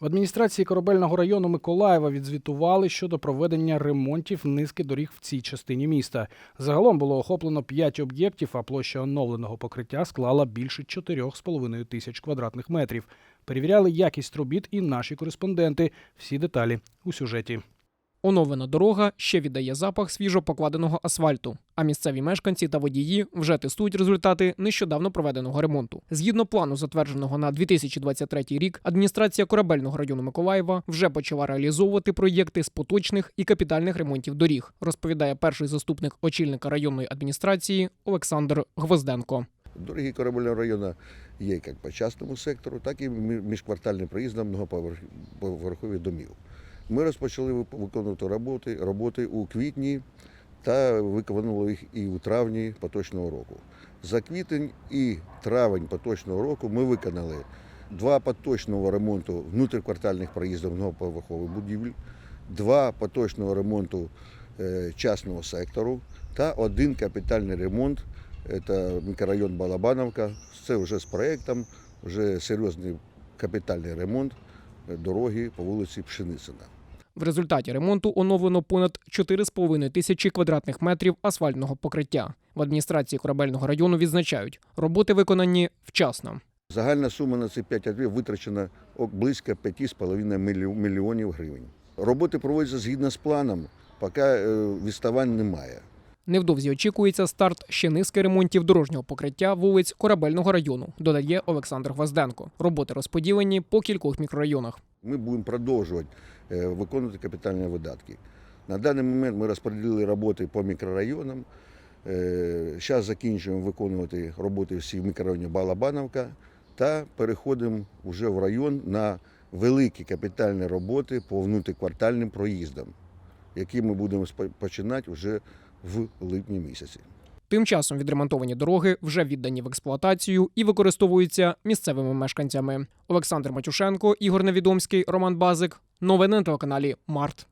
В адміністрації корабельного району Миколаєва відзвітували щодо проведення ремонтів низки доріг в цій частині міста. Загалом було охоплено 5 об'єктів, а площа оновленого покриття склала більше 4,5 тисяч квадратних метрів. Перевіряли якість робіт і наші кореспонденти. Всі деталі у сюжеті. Оновлена дорога ще віддає запах свіжо покладеного асфальту. А місцеві мешканці та водії вже тестують результати нещодавно проведеного ремонту. Згідно плану, затвердженого на 2023 рік, адміністрація корабельного району Миколаєва вже почала реалізовувати проєкти з поточних і капітальних ремонтів доріг, розповідає перший заступник очільника районної адміністрації Олександр Гвозденко. Дороги корабельного району є як по частному сектору, так і мі- міжквартальним проїздом многоповерхових домів. Ми розпочали виконувати роботи, роботи у квітні та виконували їх і у травні поточного року. За квітень і травень поточного року ми виконали два поточного ремонту внутриквартальних проїздів многоповерхових будівель, два поточного ремонту е, частного сектору та один капітальний ремонт це мікрорайон Балабановка. Це вже з проєктом, вже серйозний капітальний ремонт е, дороги по вулиці Пшеницина. В результаті ремонту оновлено понад 4,5 тисячі квадратних метрів асфальтного покриття. В адміністрації корабельного району відзначають, роботи виконані вчасно. Загальна сума на ці 5 років витрачена близько 5,5 мільйонів гривень. Роботи проводяться згідно з планом, поки е, відставань немає. Невдовзі очікується старт ще низки ремонтів дорожнього покриття вулиць корабельного району, додає Олександр Гвозденко. Роботи розподілені по кількох мікрорайонах. Ми будемо продовжувати е, виконувати капітальні видатки. На даний момент ми розподілили роботи по мікрорайонам. Зараз закінчуємо виконувати роботи всі в мікрорайоні Балабановка та переходимо вже в район на великі капітальні роботи по внутриквартальним проїздам, які ми будемо починати вже в липні місяці. Тим часом відремонтовані дороги вже віддані в експлуатацію і використовуються місцевими мешканцями. Олександр Матюшенко, Ігор Невідомський, Роман Базик. Новини на телеканалі Март.